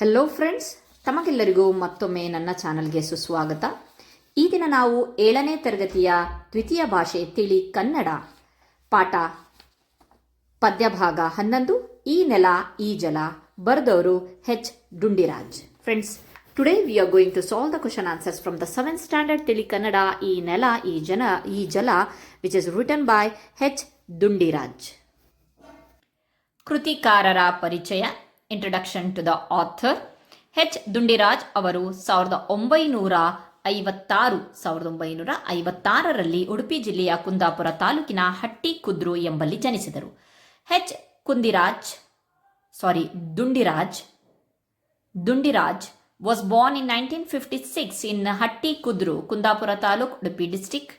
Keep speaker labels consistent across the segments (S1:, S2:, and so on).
S1: Hello friends ತಮಗೆಲ್ಲರಿಗೂ ಮತ್ತೊಮ್ಮೆ ನನ್ನ ಚಾನಲ್ಗೆ ಸುಸ್ವಾಗತ. ಈ ದಿನ ನಾವು ಏಳನೇ ತರಗತಿಯ ದ್ವಿತೀಯ ಭಾಷೆ ತಿಳಿ ಕನ್ನಡ. ಪಾಠ ಪದ್ಯಭಾಗ ಹನ್ನೊಂದು, ಈ ನೆಲ, ಈ ಜಲ, ಬರೆದವರು H Dundiraj. Friends today we are going to solve the question answers from the seven standard Tili Kannada, ಈ ನೆಲ, ಈ ಜನ, ಈ ಜಲ which is written by H Dundiraj. ಕೃತಿಕಾರರ ಪರಿಚಯ. Introduction to the author H Dundiraj ಅವರು ಸಾವಿರದ ಒಂಬೈನೂರ ಐವತ್ತಾರು, ಸಾವಿರದ ಒಂಬೈನೂರ ಐವತ್ತಾರರಲ್ಲಿ ಉಡುಪಿ ಜಿಲ್ಲೆಯ ಕುಂದಾಪುರ ತಾಲೂಕಿನ ಹಟ್ಟಿ ಕುದ್ರು ಎಂಬಲ್ಲಿ ಜನಿಸಿದರು. H Kundiraj sorry Dundiraj Dundiraj was born in nineteen fifty six in Hatti Kudru Kundapura taluk, Udupi district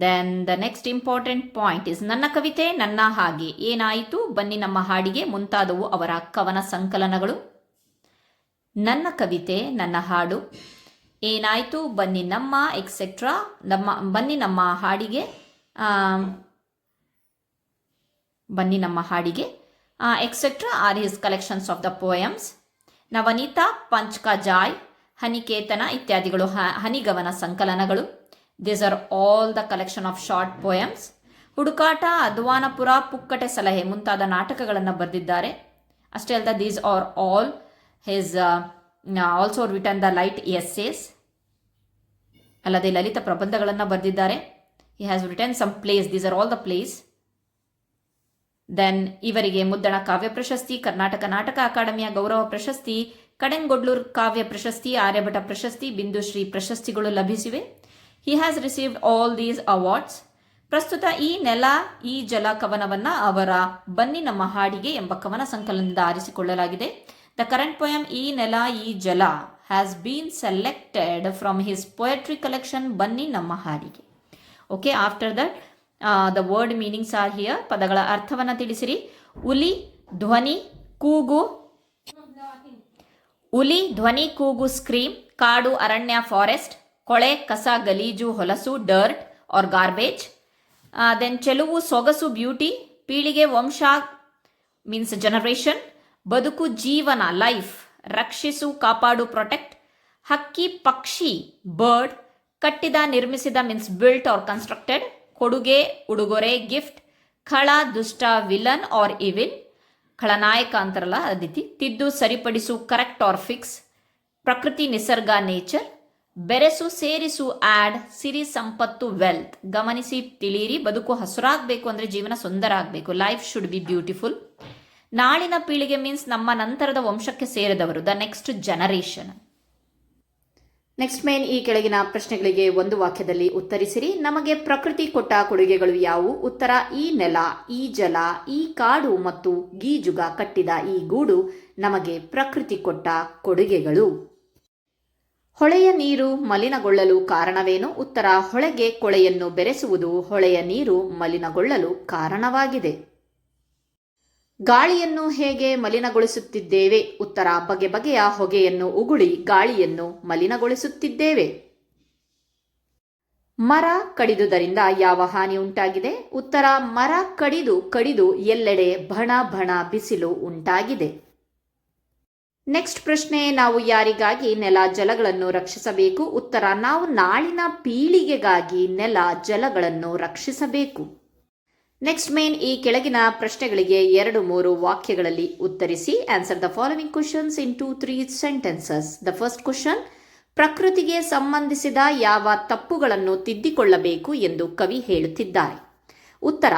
S1: then the next important point is ನನ್ನ ಕವಿತೆ, ನನ್ನ ಹಾಗೆ. ಏನಾಯಿತು? ಬನ್ನಿ ನಮ್ಮ ಹಾಡಿಗೆ. ಮುಂತಾದವು ಅವರ ಕವನ ಸಂಕಲನಗಳು. ನನ್ನ ಕವಿತೆ, ನನ್ನ ಹಾಡು. ಏನಾಯಿತು? ಬನ್ನಿ ನಮ್ಮ ಎಕ್ಸೆಟ್ರಾ ನಮ್ಮ, ಬನ್ನಿ ನಮ್ಮ ಹಾಡಿಗೆ ಬನ್ನಿ ನಮ್ಮ ಹಾಡಿಗೆ. Etcetera are his collections of the poems Navaneeta Panchakajjaya, Hanikethana ಇತ್ಯಾದಿಗಳು ಹನಿಗವನ ಸಂಕಲನಗಳು. This are all the collection of short poems Hudukata Adhvanapura Pukkate Salahe ಮುಂತಾದ ನಾಟಕಗಳನ್ನು ಬರೆದಿದ್ದಾರೆ. ಅಷ್ಟೇ ಅಲ್ಲದ these are all his also written the light essays ಅಲ್ಲದೆ ಲಲಿತ ಪ್ರಬಂಧಗಳನ್ನು ಬರೆದಿದ್ದಾರೆ. He has written some plays these are all the plays then ಇವರಿಗೆ ಮುದ್ದಣ ಕಾವ್ಯ ಪ್ರಶಸ್ತಿ, ಕರ್ನಾಟಕ ನಾಟಕ ಅಕಾಡೆಮಿಯ ಗೌರವ ಪ್ರಶಸ್ತಿ, ಕಡೆಂಗೊಡ್ಲೂರ್ ಕಾವ್ಯ ಪ್ರಶಸ್ತಿ, ಆರ್ಯಭಟ ಪ್ರಶಸ್ತಿ, ಬಿಂದುಶ್ರೀ ಪ್ರಶಸ್ತಿಗಳು ಲಭಿಸಿವೆ. He has received all these awards ಪ್ರಸ್ತುತ ಈ ನೆಲ, ಈ ಜಲ ಕವನವನ್ನು ಅವರ ಬನ್ನಿ ನಮ್ಮ ಹಾಡಿಗೆ ಎಂಬ ಕವನ ಸಂಕಲನದಿಂದ ಆರಿಸಿಕೊಳ್ಳಲಾಗಿದೆ. ದ ಕರೆಂಟ್ ಪೊಯಮ್ ಈ ನೆಲ, ಈ ಜಲ has been selected from his poetry collection ಬನ್ನಿ ನಮ್ಮ ಹಾಡಿಗೆ. Okay after that the word meanings are here ಪದಗಳ ಅರ್ಥವನ್ನು ತಿಳಿಸಿರಿ. ಉಲಿ, ಧ್ವನಿ, ಕೂಗು, ಉಲಿ, ಧ್ವನಿ, ಕೂಗು ಸ್ಕ್ರೀಮ್ ಕಾಡು, ಅರಣ್ಯ ಫಾರೆಸ್ಟ್ ಕೊಳೆ, ಕಸ, ಗಲೀಜು, ಹೊಲಸು ಡರ್ಟ್ ಆರ್ ಗಾರ್ಬೇಜ್ ದೆನ್ ಚೆಲುವು, ಸೊಗಸು ಬ್ಯೂಟಿ ಪೀಳಿಗೆ, ವಂಶ ಮೀನ್ಸ್ ಜನರೇಷನ್ ಬದುಕು, ಜೀವನ ಲೈಫ್ ರಕ್ಷಿಸು, ಕಾಪಾಡು ಪ್ರೊಟೆಕ್ಟ್ ಹಕ್ಕಿ, ಪಕ್ಷಿ ಬರ್ಡ್ ಕಟ್ಟಿದ, ನಿರ್ಮಿಸಿದ ಮೀನ್ಸ್ ಬಿಲ್ಟ್ ಆರ್ ಕನ್ಸ್ಟ್ರಕ್ಟೆಡ್ ಕೊಡುಗೆ, ಉಡುಗೊರೆ ಗಿಫ್ಟ್ ಖಳ, ದುಷ್ಟ ವಿಲನ್ ಆರ್ ಇವಿಲ್ ಖಳನಾಯಕ ಅಂತಾರಲ್ಲ ಅದಿತಿ ತಿದ್ದು, ಸರಿಪಡಿಸು ಕರೆಕ್ಟ್ ಆರ್ ಫಿಕ್ಸ್ ಪ್ರಕೃತಿ, ನಿಸರ್ಗ ನೇಚರ್ ಬೆರೆಸು, ಸೇರಿಸು, ಆಡ್, ಸಿರಿ, ಸಂಪತ್ತು, ವೆಲ್ತ್. ಗಮನಿಸಿ, ತಿಳಿಯಿರಿ. ಬದುಕು ಹಸುರಾಗಬೇಕು ಅಂದರೆ ಜೀವನ ಸುಂದರ ಆಗಬೇಕು ಲೈಫ್ ಶುಡ್ ಬಿ ಬ್ಯೂಟಿಫುಲ್ ನಾಳಿನ ಪೀಳಿಗೆ ಮೀನ್ಸ್ ನಮ್ಮ ನಂತರದ ವಂಶಕ್ಕೆ ಸೇರಿದವರು the next generation next main ಈ ಕೆಳಗಿನ ಪ್ರಶ್ನೆಗಳಿಗೆ ಒಂದು ವಾಕ್ಯದಲ್ಲಿ ಉತ್ತರಿಸಿರಿ. ನಮಗೆ ಪ್ರಕೃತಿ ಕೊಟ್ಟ ಕೊಡುಗೆಗಳು ಯಾವುವು? ಉತ್ತರ, ಈ ನೆಲ, ಈ ಜಲ, ಈ ಕಾಡು ಮತ್ತು ಗೀಜುಗ ಕಟ್ಟಿದ ಈ ಗೂಡು ನಮಗೆ ಪ್ರಕೃತಿ ಕೊಟ್ಟ ಕೊಡುಗೆಗಳು. ಹೊಳೆಯ ನೀರು ಮಲಿನಗೊಳ್ಳಲು ಕಾರಣವೇನು? ಉತ್ತರ, ಹೊಳೆಗೆ ಕೊಳೆಯನ್ನು ಬೆರೆಸುವುದು ಹೊಳೆಯ ನೀರು ಮಲಿನಗೊಳ್ಳಲು ಕಾರಣವಾಗಿದೆ. ಗಾಳಿಯನ್ನು ಹೇಗೆ ಮಲಿನಗೊಳಿಸುತ್ತಿದ್ದೇವೆ? ಉತ್ತರ, ಬಗೆ ಬಗೆಯ ಹೊಗೆಯನ್ನು ಉಗುಳಿ ಗಾಳಿಯನ್ನು ಮಲಿನಗೊಳಿಸುತ್ತಿದ್ದೇವೆ. ಮರ ಕಡಿದುದರಿಂದ ಯಾವ ಹಾನಿ ಉಂಟಾಗಿದೆ? ಉತ್ತರ, ಮರ ಕಡಿದು ಕಡಿದು ಎಲ್ಲೆಡೆ ಭಣ ಭಣ ಬಿಸಿಲು ಉಂಟಾಗಿದೆ. ನೆಕ್ಸ್ಟ್ ಪ್ರಶ್ನೆ, ನಾವು ಯಾರಿಗಾಗಿ ನೆಲ ಜಲಗಳನ್ನು ರಕ್ಷಿಸಬೇಕು? ಉತ್ತರ, ನಾವು ನಾಳಿನ ಪೀಳಿಗೆಗಾಗಿ ನೆಲ ಜಲಗಳನ್ನು ರಕ್ಷಿಸಬೇಕು. ನೆಕ್ಸ್ಟ್ ಮೇನ್, ಈ ಕೆಳಗಿನ ಪ್ರಶ್ನೆಗಳಿಗೆ ಎರಡು ಮೂರು ವಾಕ್ಯಗಳಲ್ಲಿ ಉತ್ತರಿಸಿ. Answer the following questions in two three sentences the first question ಪ್ರಕೃತಿಗೆ ಸಂಬಂಧಿಸಿದ ಯಾವ ತಪ್ಪುಗಳನ್ನು ತಿದ್ದಿಕೊಳ್ಳಬೇಕು ಎಂದು ಕವಿ ಹೇಳುತ್ತಿದ್ದಾರೆ. ಉತ್ತರ,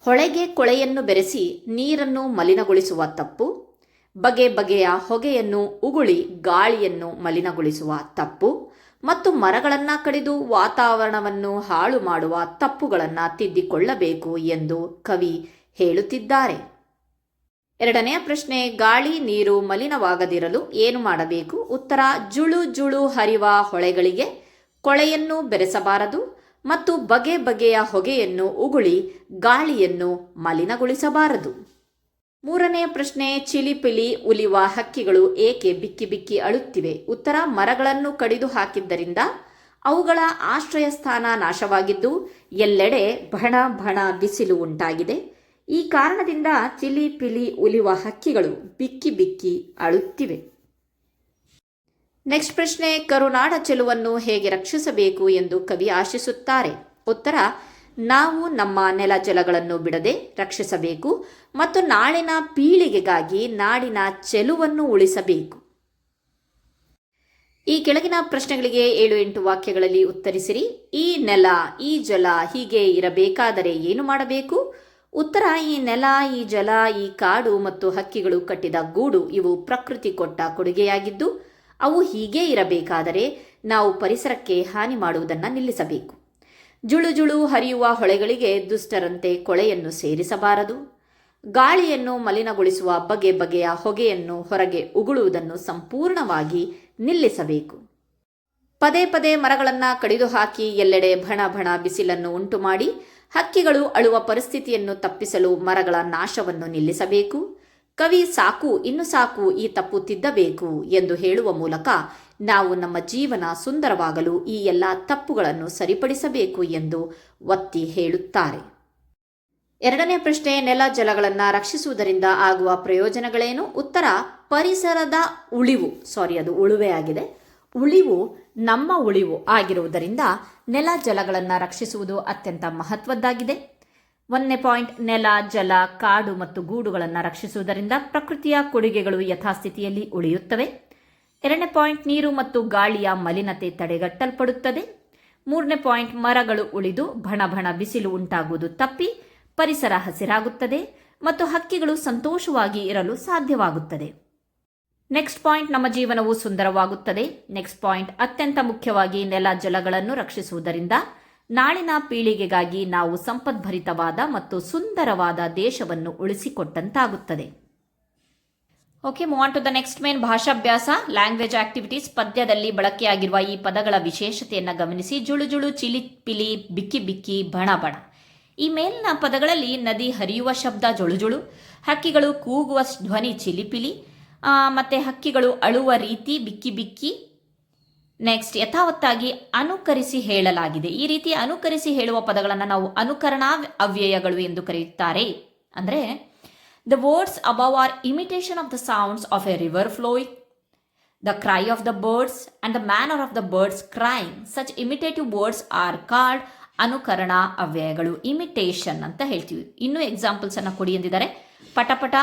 S1: ಹೊಳೆಗೆ ಕೊಳೆಯನ್ನು ಬೆರೆಸಿ ನೀರನ್ನು ಮಲಿನಗೊಳಿಸುವ ತಪ್ಪು. ಬಗೆ ಬಗೆಯ ಹೊಗೆಯನ್ನು ಉಗುಳಿ ಗಾಳಿಯನ್ನು ಮಲಿನಗೊಳಿಸುವ ತಪ್ಪು ಮತ್ತು ಮರಗಳನ್ನು ಕಡಿದು ವಾತಾವರಣವನ್ನು ಹಾಳು ಮಾಡುವ ತಪ್ಪುಗಳನ್ನು ತಿದ್ದಿಕೊಳ್ಳಬೇಕು ಎಂದು ಕವಿ ಹೇಳುತ್ತಿದ್ದಾರೆ. ಎರಡನೆಯ ಪ್ರಶ್ನೆ, ಗಾಳಿ ನೀರು ಮಲಿನವಾಗದಿರಲು ಏನು ಮಾಡಬೇಕು? ಉತ್ತರ, ಜುಳು ಜುಳು ಹರಿವ ಹೊಳೆಗಳಿಗೆ ಕೊಳೆಯನ್ನು ಬೆರೆಸಬಾರದು ಮತ್ತು ಬಗೆ ಬಗೆಯ ಹೊಗೆಯನ್ನು ಉಗುಳಿ ಗಾಳಿಯನ್ನು ಮಲಿನಗೊಳಿಸಬಾರದು. ಮೂರನೆಯ ಪ್ರಶ್ನೆ ಚಿಲಿಪಿಲಿ ಉಲಿವ ಹಕ್ಕಿಗಳು ಏಕೆ ಬಿಕ್ಕಿ ಬಿಕ್ಕಿ ಅಳುತ್ತಿವೆ? ಉತ್ತರ, ಮರಗಳನ್ನು ಕಡಿದು ಹಾಕಿದ್ದರಿಂದ ಅವುಗಳ ಆಶ್ರಯ ಸ್ಥಾನ ನಾಶವಾಗಿದ್ದು, ಎಲ್ಲೆಡೆ ಭಣ ಬಣ ಬಿಸಿಲು ಉಂಟಾಗಿದೆ. ಈ ಕಾರಣದಿಂದ ಚಿಲಿ ಪಿಲಿ ಉಲಿಯುವ ಹಕ್ಕಿಗಳು ಬಿಕ್ಕಿ ಬಿಕ್ಕಿ ಅಳುತ್ತಿವೆ. ನೆಕ್ಸ್ಟ್ ಪ್ರಶ್ನೆ, ಕರುನಾಡ ಚೆಲುವನ್ನು ಹೇಗೆ ರಕ್ಷಿಸಬೇಕು ಎಂದು ಕವಿ ಆಶಿಸುತ್ತಾರೆ? ಉತ್ತರ ನಾವು ನಮ್ಮ ನೆಲ ಜಲಗಳನ್ನು ಬಿಡದೆ ರಕ್ಷಿಸಬೇಕು ಮತ್ತು ನಾಳಿನ ಪೀಳಿಗೆಗಾಗಿ ನಾಡಿನ ಚೆಲುವನ್ನು ಉಳಿಸಬೇಕು. ಈ ಕೆಳಗಿನ ಪ್ರಶ್ನೆಗಳಿಗೆ ಏಳು ಎಂಟು ವಾಕ್ಯಗಳಲ್ಲಿ ಉತ್ತರಿಸಿರಿ. ಈ ನೆಲ, ಈ ಜಲ ಹೀಗೆ ಇರಬೇಕಾದರೆ ಏನು ಮಾಡಬೇಕು? ಉತ್ತರ, ಈ ನೆಲ, ಈ ಜಲ, ಈ ಕಾಡು ಮತ್ತು ಹಕ್ಕಿಗಳು ಕಟ್ಟಿದ ಗೂಡು, ಇವು ಪ್ರಕೃತಿ ಕೊಟ್ಟ ಕೊಡುಗೆಯಾಗಿದ್ದು, ಅವು ಹೀಗೆ ಇರಬೇಕಾದರೆ ನಾವು ಪರಿಸರಕ್ಕೆ ಹಾನಿ ಮಾಡುವುದನ್ನು ನಿಲ್ಲಿಸಬೇಕು. ಜುಳು ಜುಳು ಹರಿಯುವ ಹೊಳೆಗಳಿಗೆ ದುಷ್ಟರಂತೆ ಕೊಳೆಯನ್ನು ಸೇರಿಸಬಾರದು. ಗಾಳಿಯನ್ನು ಮಲಿನಗೊಳಿಸುವ ಬಗೆ ಬಗೆಯ ಹೊಗೆಯನ್ನು ಹೊರಗೆ ಉಗುಳುವುದನ್ನು ಸಂಪೂರ್ಣವಾಗಿ ನಿಲ್ಲಿಸಬೇಕು. ಪದೇ ಪದೇ ಮರಗಳನ್ನು ಕಡಿದು ಹಾಕಿ ಎಲ್ಲೆಡೆ ಭಣ ಭಣ ಬಿಸಿಲನ್ನು ಉಂಟು ಮಾಡಿ ಹಕ್ಕಿಗಳು ಅಳುವ ಪರಿಸ್ಥಿತಿಯನ್ನು ತಪ್ಪಿಸಲು ಮರಗಳ ನಾಶವನ್ನು ನಿಲ್ಲಿಸಬೇಕು. ಕವಿ ಸಾಕು, ಇನ್ನು ಸಾಕು ಈ ತಪ್ಪು ತಿದ್ದಬೇಕು ಎಂದು ಹೇಳುವ ಮೂಲಕ ನಾವು ನಮ್ಮ ಜೀವನ ಸುಂದರವಾಗಲು ಈ ಎಲ್ಲ ತಪ್ಪುಗಳನ್ನು ಸರಿಪಡಿಸಬೇಕು ಎಂದು ಒತ್ತಿ ಹೇಳುತ್ತಾರೆ. ಎರಡನೇ ಪ್ರಶ್ನೆ, ನೆಲ ಜಲಗಳನ್ನು ರಕ್ಷಿಸುವುದರಿಂದ ಆಗುವ ಪ್ರಯೋಜನಗಳೇನು? ಉತ್ತರ, ಪರಿಸರದ ಉಳಿವು. ಸಾರಿ ಅದು ಉಳುವೆ ಆಗಿದೆ. ಉಳಿವು ನಮ್ಮ ಉಳಿವು ಆಗಿರುವುದರಿಂದ ನೆಲ ಜಲಗಳನ್ನು ರಕ್ಷಿಸುವುದು ಅತ್ಯಂತ ಮಹತ್ವದ್ದಾಗಿದೆ. ಒಂದನೇ ಪಾಯಿಂಟ್, ನೆಲ, ಜಲ, ಕಾಡು ಮತ್ತು ಗೂಡುಗಳನ್ನು ರಕ್ಷಿಸುವುದರಿಂದ ಪ್ರಕೃತಿಯ ಕೊಡುಗೆಗಳು ಯಥಾಸ್ಥಿತಿಯಲ್ಲಿ ಉಳಿಯುತ್ತವೆ. ಎರಡನೇ ಪಾಯಿಂಟ್, ನೀರು ಮತ್ತು ಗಾಳಿಯ ಮಲಿನತೆ ತಡೆಗಟ್ಟಲ್ಪಡುತ್ತದೆ. ಮೂರನೇ ಪಾಯಿಂಟ್, ಮರಗಳು ಉಳಿದು ಭಣ ಭಣ ಬಿಸಿಲು ಉಂಟಾಗುವುದು ತಪ್ಪಿ ಪರಿಸರ ಹಸಿರಾಗುತ್ತದೆ ಮತ್ತು ಹಕ್ಕಿಗಳು ಸಂತೋಷವಾಗಿ ಇರಲು ಸಾಧ್ಯವಾಗುತ್ತದೆ. ನೆಕ್ಸ್ಟ್ ಪಾಯಿಂಟ್, ನಮ್ಮ ಜೀವನವು ಸುಂದರವಾಗುತ್ತದೆ. ನೆಕ್ಸ್ಟ್ ಪಾಯಿಂಟ್, ಅತ್ಯಂತ ಮುಖ್ಯವಾಗಿ ನೆಲ, ಜಲಗಳನ್ನು ರಕ್ಷಿಸುವುದರಿಂದ ನಾಳಿನ ಪೀಳಿಗೆಗಾಗಿ ನಾವು ಸಂಪದ್ಭರಿತವಾದ ಮತ್ತು ಸುಂದರವಾದ ದೇಶವನ್ನು ಉಳಿಸಿಕೊಟ್ಟಂತಾಗುತ್ತದೆ. Okay move on to the next main ಭಾಷಾಭ್ಯಾಸ language activities ಪದ್ಯದಲ್ಲಿ ಬಳಕೆಯಾಗಿರುವ ಈ ಪದಗಳ ವಿಶೇಷತೆಯನ್ನು ಗಮನಿಸಿ. ಜುಳು ಜುಳು, ಚಿಲಿ ಪಿಲಿ, ಬಿಕ್ಕಿ ಬಿಕ್ಕಿ, ಬಣ ಬಣ. ಈ ಮೇಲಿನ ಪದಗಳಲ್ಲಿ ನದಿ ಹರಿಯುವ ಶಬ್ದ ಜುಳುಜುಳು ಹಕ್ಕಿಗಳು ಕೂಗುವ ಧ್ವನಿ ಚಿಲಿಪಿಲಿ ಮತ್ತೆ ಹಕ್ಕಿಗಳು ಅಳುವ ರೀತಿ ಬಿಕ್ಕಿ ಬಿಕ್ಕಿ ನೆಕ್ಸ್ಟ್ ಯಥಾವತ್ತಾಗಿ ಅನುಕರಿಸಿ ಹೇಳಲಾಗಿದೆ. ಈ ರೀತಿ ಅನುಕರಿಸಿ ಹೇಳುವ ಪದಗಳನ್ನು ನಾವು ಅನುಕರಣಾ ಅವ್ಯಯಗಳು ಎಂದು ಕರೆಯುತ್ತಾರೆ ಅಂದರೆ the words above or imitation of the sounds of a river flowing the cry of the birds and the manner of the birds crying such imitative words are called ಅನುಕರಣ ಅವ್ಯಯಗಳು. ಇಮಿಟೇಷನ್ ಅಂತ ಹೇಳ್ತೀವಿ. ಇನ್ನೂ ಎಕ್ಸಾಂಪಲ್ಸ್ ಅನ್ನು ಕೊಡಿ ಎಂದಿದ್ದಾರೆ. ಪಟಪಟ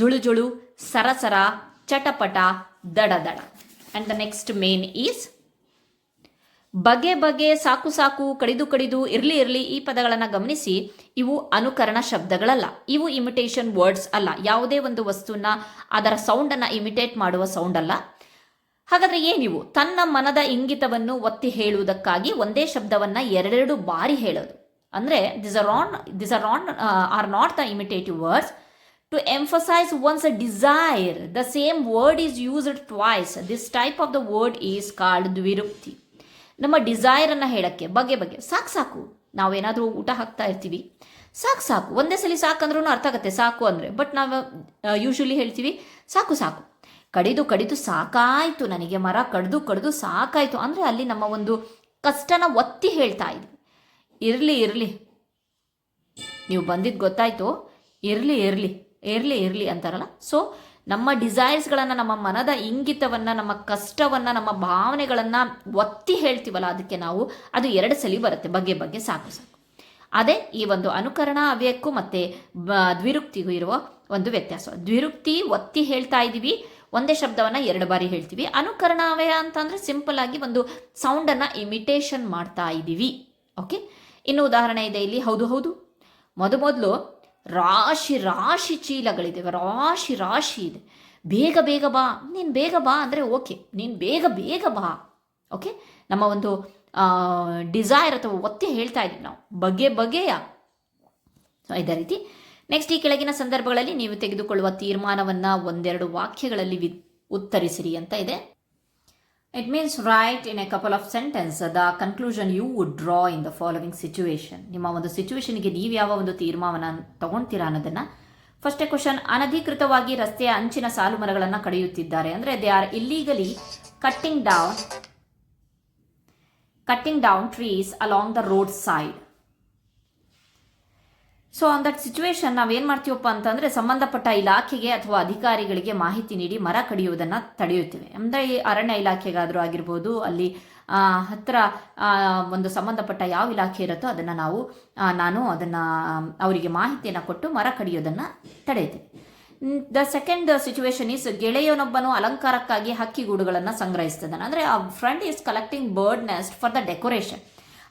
S1: ಜುಳು ಜುಳು ಸರಸರ, ಚಟಪಟ ದಡ ದಡ and the next main is ಬಗೆ ಬಗೆ ಸಾಕು ಸಾಕು ಕಡಿದು ಕಡಿದು ಇರ್ಲಿ ಇರ್ಲಿ ಈ ಪದಗಳನ್ನು ಗಮನಿಸಿ. ಇವು ಅನುಕರಣ ಶಬ್ದಗಳಲ್ಲ. ಇವು ಇಮಿಟೇಷನ್ ವರ್ಡ್ಸ್ ಅಲ್ಲ. ಯಾವುದೇ ಒಂದು ವಸ್ತುವನ್ನ ಅದರ ಸೌಂಡನ್ನು ಇಮಿಟೇಟ್ ಮಾಡುವ ಸೌಂಡ್ ಅಲ್ಲ. ಹಾಗಾದ್ರೆ ಏನಿವು ತನ್ನ ಮನದ ಇಂಗಿತವನ್ನು ಒತ್ತಿ ಹೇಳುವುದಕ್ಕಾಗಿ ಒಂದೇ ಶಬ್ದವನ್ನ ಎರಡೆರಡು ಬಾರಿ ಹೇಳೋದು. ಅಂದ್ರೆ this are on this are on are not the imitative words to emphasize one's a desire the same word is used twice this type of the word is called ದ್ವಿರುಕ್ತಿ ನಮ್ಮ ಡಿಸೈರನ್ನು ಹೇಳಕ್ಕೆ, ಬಗೆ ಬಗೆ, ಸಾಕು ಸಾಕು, ನಾವೇನಾದರೂ ಊಟ ಹಾಕ್ತಾ ಇರ್ತೀವಿ. ಸಾಕು ಸಾಕು, ಒಂದೇ ಸಲ ಸಾಕಂದ್ರೂ ಅರ್ಥ ಆಗುತ್ತೆ, ಸಾಕು ಅಂದರೆ. ಬಟ್ ನಾವು ಯೂಶ್ವಲಿ ಹೇಳ್ತೀವಿ, ಸಾಕು ಸಾಕು. ಕಡಿದು ಕಡಿದು ಸಾಕಾಯಿತು ನನಗೆ, ಮರ ಕಡ್ದು ಕಡ್ದು ಸಾಕಾಯಿತು. ಅಂದರೆ ಅಲ್ಲಿ ನಮ್ಮ ಒಂದು ಕಷ್ಟನ ಒತ್ತಿ ಹೇಳ್ತಾ ಇದ್ವಿ. ಇರಲಿ ಇರಲಿ. ನೀವು ಬಂದಿದ್ದು ಗೊತ್ತಾಯ್ತು. ಇರಲಿ ಇರಲಿ ಇರಲಿ ಇರಲಿ ಅಂತಾರಲ್ಲ. ಸೊ ನಮ್ಮ ಡಿಸೈರ್ಸ್ಗಳನ್ನು ನಮ್ಮ ಮನದ ಇಂಗಿತವನ್ನು, ನಮ್ಮ ಕಷ್ಟವನ್ನು, ನಮ್ಮ ಭಾವನೆಗಳನ್ನು ಒತ್ತಿ ಹೇಳ್ತೀವಲ್ಲ, ಅದಕ್ಕೆ ನಾವು ಅದು ಎರಡು ಸಲಿ ಬರುತ್ತೆ ಬಗ್ಗೆ ಬಗ್ಗೆ ಸಾಕು ಸಾಕು. ಅದೇ ಈ ಒಂದು ಅನುಕರಣ ಅವ್ಯಕ್ಕೂ ಮತ್ತು ದ್ವಿರುಕ್ತಿಗೂ ಇರುವ ಒಂದು ವ್ಯತ್ಯಾಸ. ದ್ವಿರುಕ್ತಿ, ಒತ್ತಿ ಹೇಳ್ತಾ ಇದ್ದೀವಿ, ಒಂದೇ ಶಬ್ದವನ್ನು ಎರಡು ಬಾರಿ ಹೇಳ್ತೀವಿ. ಅನುಕರಣ ಅವ್ಯಯ ಅಂತಂದರೆ ಸಿಂಪಲ್ ಆಗಿ ಒಂದು ಸೌಂಡನ್ನು ಇಮಿಟೇಷನ್ ಮಾಡ್ತಾ ಇದ್ದೀವಿ. ಓಕೆ ಇನ್ನು ಉದಾಹರಣೆ ಇದೆ ಇಲ್ಲಿ. ಹೌದು ಹೌದು. ಮೊದಮೊದಲು ರಾಶಿ ರಾಶಿ ಚೀಲಗಳಿದೆ, ರಾಶಿ ರಾಶಿ ಇದೆ. ಬೇಗ ಬೇಗ ಬಾ, ನೀನು ಬೇಗ ಬಾ ಅಂದರೆ ಓಕೆ, ನೀನು ಬೇಗ ಬೇಗ ಬಾ, ಓಕೆ? ನಮ್ಮ ಒಂದು ಡಿಸೈರ್ ಅಥವಾ ಒತ್ತಿ ಹೇಳ್ತಾ ಇದ್ದೀವಿ ನಾವು. ಬಗೆ ಬಗೆಯ. ಇದೇ ರೀತಿ. ನೆಕ್ಸ್ಟ್ ಈ ಕೆಳಗಿನ ಸಂದರ್ಭಗಳಲ್ಲಿ ನೀವು ತೆಗೆದುಕೊಳ್ಳುವ ತೀರ್ಮಾನವನ್ನು ಒಂದೆರಡು ವಾಕ್ಯಗಳಲ್ಲಿ ವಿ ಉತ್ತರಿಸಿರಿ ಅಂತ ಇದೆ. It means write in a couple of sentence the conclusion you would draw in the following situation ನಿಮ್ಮ ಒಂದು ಸಿಚುವೇಶನ್ಗೆ ನೀವು ಯಾವ ಒಂದು ತೀರ್ಮಾನ ತಗೊಳ್ತೀರಾ ಅನ್ನೋದನ್ನ ಫಸ್ಟ್ ಕ್ವಶನ್ ಅನಧಿಕೃತವಾಗಿ ರಸ್ತೆಯ ಅಂಚಿನ ಸಾಲು ಮರಗಳನ್ನು ಕಡಿಯುತ್ತಿದ್ದಾರೆ. ಅಂದರೆ they are illegally cutting down cutting down trees along the road side so on that situation ನಾವೇನು ಮಾಡ್ತೀವಪ್ಪ ಅಂತಂದರೆ ಸಂಬಂಧಪಟ್ಟ ಇಲಾಖೆಗೆ ಅಥವಾ ಅಧಿಕಾರಿಗಳಿಗೆ ಮಾಹಿತಿ ನೀಡಿ ಮರ ಕಡಿಯುವುದನ್ನು ತಡೆಯುತ್ತೇವೆ. ಅಂದರೆ ಈ ಅರಣ್ಯ ಇಲಾಖೆಗಾದ್ರೂ ಆಗಿರ್ಬೋದು ಅಲ್ಲಿ ಆ, ಹತ್ರ ಒಂದು ಸಂಬಂಧಪಟ್ಟ ಯಾವ ಇಲಾಖೆ ಇರುತ್ತೋ ಅದನ್ನು ನಾವು ನಾನು ಅದನ್ನು ಅವರಿಗೆ ಮಾಹಿತಿಯನ್ನು ಕೊಟ್ಟು ಮರ ಕಡಿಯೋದನ್ನು ತಡೆಯುತ್ತೇವೆ. ದ ಸೆಕೆಂಡ್ ಸಿಚುವೇಶನ್ ಈಸ್ ಗೆಳೆಯನೊಬ್ಬನು ಅಲಂಕಾರಕ್ಕಾಗಿ ಹಕ್ಕಿ ಗೂಡುಗಳನ್ನು ಸಂಗ್ರಹಿಸ್ತಿದ್ದಾನೆ. ಅಂದರೆ a friend is collecting bird nest for the decoration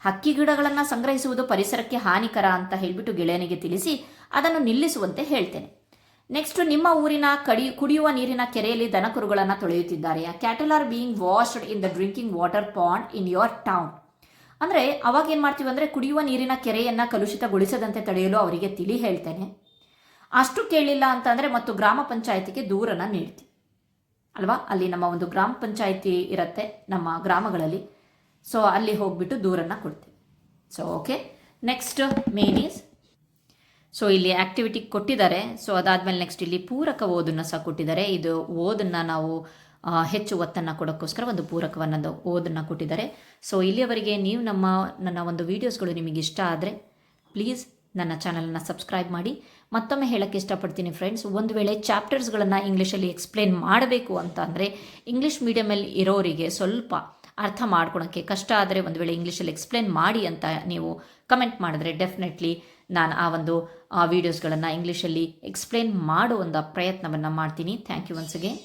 S1: ಹಕ್ಕಿ ಗಿಡಗಳನ್ನು ಸಂಗ್ರಹಿಸುವುದು ಪರಿಸರಕ್ಕೆ ಹಾನಿಕರ ಅಂತ ಹೇಳಿಬಿಟ್ಟು ಗೆಳೆಯನಿಗೆ ತಿಳಿಸಿ ಅದನ್ನು ನಿಲ್ಲಿಸುವಂತೆ ಹೇಳ್ತೇನೆ. ನೆಕ್ಸ್ಟ್ ನಿಮ್ಮ ಊರಿನ ಕಡಿ, ಕುಡಿಯುವ ನೀರಿನ ಕೆರೆಯಲ್ಲಿ ದನಕರುಗಳನ್ನು ತೊಳೆಯುತ್ತಿದ್ದಾರೆ. Cattle are being washed in the drinking water pond in your town ಅಂದರೆ ಅವಾಗ ಏನು ಮಾಡ್ತೀವಿ ಅಂದರೆ ಕುಡಿಯುವ ನೀರಿನ ಕೆರೆಯನ್ನು ಕಲುಷಿತಗೊಳಿಸದಂತೆ ತಡೆಯಲು ಅವರಿಗೆ ತಿಳಿ ಹೇಳ್ತೇನೆ. ಅಷ್ಟು ಕೇಳಿಲ್ಲ ಅಂತಂದರೆ ಮತ್ತು ಗ್ರಾಮ ಪಂಚಾಯತಿಗೆ ದೂರನ ನೀಡ್ತೀವಿ. ಅಲ್ವಾ? ಅಲ್ಲಿ ನಮ್ಮ ಒಂದು ಗ್ರಾಮ ಪಂಚಾಯತಿ ಇರುತ್ತೆ ನಮ್ಮ ಗ್ರಾಮಗಳಲ್ಲಿ. ಸೊ ಅಲ್ಲಿ ಹೋಗ್ಬಿಟ್ಟು ದೂರನ್ನು ಕೊಡ್ತೀವಿ. So okay next main is so ಇಲ್ಲಿ ಆ್ಯಕ್ಟಿವಿಟಿ ಕೊಟ್ಟಿದ್ದಾರೆ. ಸೊ ಅದಾದಮೇಲೆ ನೆಕ್ಸ್ಟ್ ಇಲ್ಲಿ ಪೂರಕ ಓದನ್ನು ಸಹ ಕೊಟ್ಟಿದ್ದಾರೆ. ಇದು ಓದನ್ನು ನಾವು ಹೆಚ್ಚು ಒತ್ತನ್ನು ಕೊಡೋಕ್ಕೋಸ್ಕರ ಒಂದು ಪೂರಕವನ್ನು ಓದನ್ನು ಕೊಟ್ಟಿದ್ದಾರೆ. ಸೊ ಇಲ್ಲಿಯವರೆಗೆ ನೀವು ನಮ್ಮ, ನನ್ನ ಒಂದು ವೀಡಿಯೋಸ್ಗಳು ನಿಮಗೆ ಇಷ್ಟ ಆದರೆ ಪ್ಲೀಸ್ ನನ್ನ ಚಾನಲನ್ನು ಸಬ್ಸ್ಕ್ರೈಬ್ ಮಾಡಿ. ಮತ್ತೊಮ್ಮೆ ಹೇಳೋಕ್ಕೆ ಇಷ್ಟಪಡ್ತೀನಿ ಫ್ರೆಂಡ್ಸ್ ಒಂದು ವೇಳೆ ಚಾಪ್ಟರ್ಸ್ಗಳನ್ನು ಇಂಗ್ಲೀಷಲ್ಲಿ ಎಕ್ಸ್ಪ್ಲೇನ್ ಮಾಡಬೇಕು ಅಂತ ಅಂದರೆ ಇಂಗ್ಲೀಷ್ ಮೀಡಿಯಮಲ್ಲಿ ಇರೋರಿಗೆ ಸ್ವಲ್ಪ ಅರ್ಥ ಮಾಡ್ಕೊಳಕ್ಕೆ ಕಷ್ಟ ಆದರೆ ಒಂದು ವೇಳೆ ಇಂಗ್ಲೀಷಲ್ಲಿ ಎಕ್ಸ್ಪ್ಲೇನ್ ಮಾಡಿ ಅಂತ ನೀವು ಕಮೆಂಟ್ ಮಾಡಿದ್ರೆ ಡೆಫಿನೆಟ್ಲಿ ನಾನು ಆ ಒಂದು ವೀಡಿಯೋಸ್ಗಳನ್ನು ಇಂಗ್ಲೀಷಲ್ಲಿ ಎಕ್ಸ್ಪ್ಲೇನ್ ಮಾಡೋ ಒಂದು ಪ್ರಯತ್ನವನ್ನು ಮಾಡ್ತೀನಿ. Thank you once again